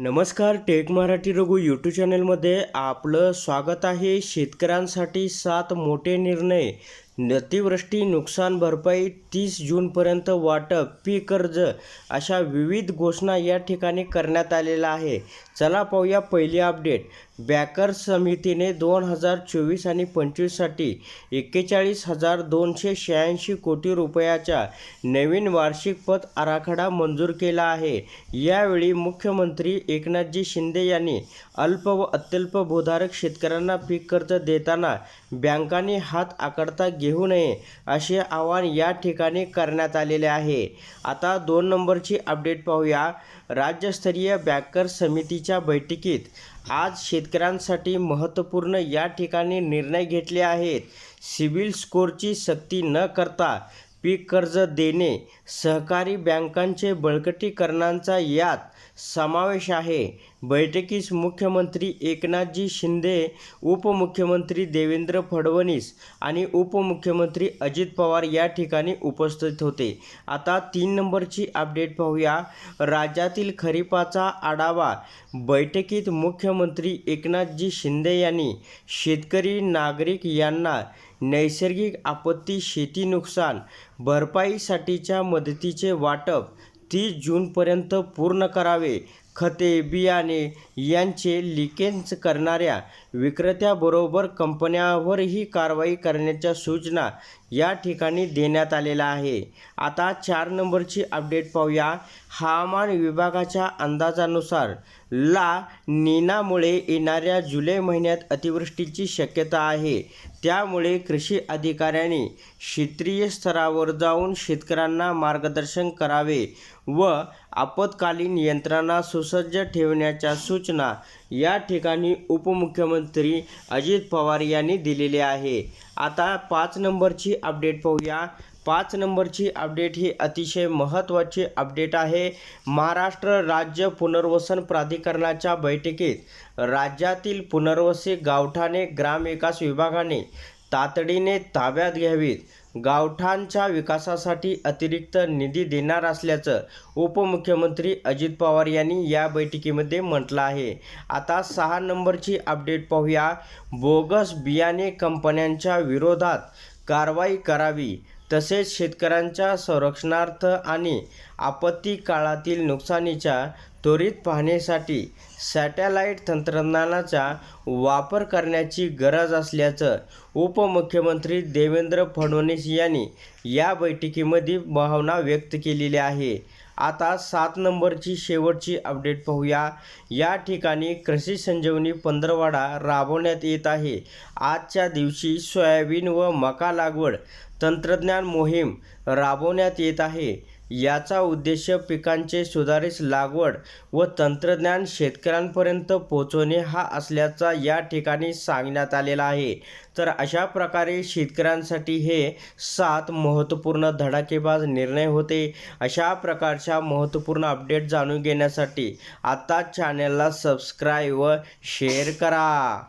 नमस्कार take Marathi Raghu YouTube चॅनलमध्ये आपलं स्वागत आहे. शेतकऱ्यांसाठी सात मोठे निर्णय. अतिवृष्टी नुकसान भरपाई तीस जूनपर्यंत वाटप पीक कर्ज अशा विविध घोषणा या ठिकाणी करण्यात आलेल्या आहे. चला पाहूया पहिली अपडेट. बॅकर समितीने दोन हजार चोवीस आणि पंचवीससाठी एक्केचाळीस हजार दोनशे शहाऐंशी कोटी रुपयाच्या नवीन वार्षिक पत आराखडा मंजूर केला आहे. यावेळी मुख्यमंत्री एकनाथजी शिंदे यांनी अल्प व अत्यल्प भूधारक शेतकऱ्यांना पीक कर्ज देताना बँकांनी हात आकडता घेऊ नये असे आवाहन या ठिकाणी करण्यात आलेले आहे. आता दोन नंबरची अपडेट पाहूया. राज्यस्तरीय बँकर समितीच्या बैठकीत आज शेतकऱ्यांसाठी महत्त्वपूर्ण या ठिकाणी निर्णय घेतले आहेत. सिबिल स्कोअरची सक्ती न करता पीक कर्ज देणे सहकारी बँकांचे बळकटीकरणांचा यात समावेश आहे. बैठकीस मुख्यमंत्री एकनाथजी शिंदे उपमुख्यमंत्री देवेंद्र फडणवीस आणि उपमुख्यमंत्री अजित पवार या ठिकाणी उपस्थित होते. आता तीन नंबरची अपडेट पाहूया. राज्यातील खरीपाचा आढावा. बैठकीत मुख्यमंत्री एकनाथजी शिंदे यांनी शेतकरी नागरिक यांना नैसर्गिक आपत्ती शेती नुकसान भरपाईसाठीच्या मदतीचे वाटप तीस जूनपर्यंत पूर्ण करावे. खते बियाणे यांचे लिकेज करणाऱ्या विक्रेत्याबरोबर कंपन्यांवरही कारवाई करण्याच्या सूचना या ठिकाणी देण्यात आलेल्या आहे. आता चार नंबरची अपडेट पाहूया. हवामान विभागाच्या अंदाजानुसार ला नीनामुळे येणाऱ्या जुलै महिन्यात अतिवृष्टीची शक्यता आहे. त्यामुळे कृषी अधिकाऱ्यांनी क्षेत्रीय स्तरावर जाऊन शेतकऱ्यांना मार्गदर्शन करावे व आपत्कालीन यंत्रणा सुसज्ज ठेवण्याच्या सूचना या ठिकाणी उपमुख्यमंत्री अजित पवार यांनी दिलेली आहे. आता पाच नंबरची अपडेट पाहूया. पाच नंबरची अपडेट ही अतिशय महत्त्वाची अपडेट आहे. महाराष्ट्र राज्य पुनर्वसन प्राधिकरणाच्या बैठकीत राज्यातील पुनर्वसित गावठाणे ग्रामविकास विभागाने तातडीने ताब्यात घ्यावीत. गावठाणच्या विकासासाठी अतिरिक्त निधी देणार असल्याचं उपमुख्यमंत्री अजित पवार यांनी या बैठकीमध्ये म्हटलं आहे. आता सहा नंबरची अपडेट पाहूया. बोगस बियाणे कंपन्यांच्या विरोधात कारवाई करावी. तसेच शेतकऱ्यांच्या संरक्षणार्थ आणि आपत्ती काळातील नुकसानीच्या त्वरित पाहण्यासाठी सॅटेलाईट तंत्रज्ञानाचा वापर करण्याची गरज असल्याचं उपमुख्यमंत्री देवेंद्र फडणवीस यांनी या बैठकीमध्ये भावना व्यक्त केलेली आहे. आता सात नंबरची शेवटची अपडेट पाहूया. या ठिकाणी कृषी संजीवनी पंधरवाडा राबवण्यात येत आहे. आजच्या दिवशी सोयाबीन व मका लागवड तंत्रज्ञान मोहीम राबवण्यात येत आहे. याचा उद्देश पिकांचे सुधारित लागवड व तंत्रज्ञान शेतकऱ्यांपर्यंत पोहोचवणे हा असल्याचा या ठिकाणी सांगण्यात आलेला आहे. तर अशा प्रकारे शेतकऱ्यांसाठी हे सात महत्त्वपूर्ण धडाकेबाज निर्णय होते. अशा प्रकारच्या महत्त्वपूर्ण अपडेट जाणून घेण्यासाठी आता चॅनलला सबस्क्राईब व शेअर करा.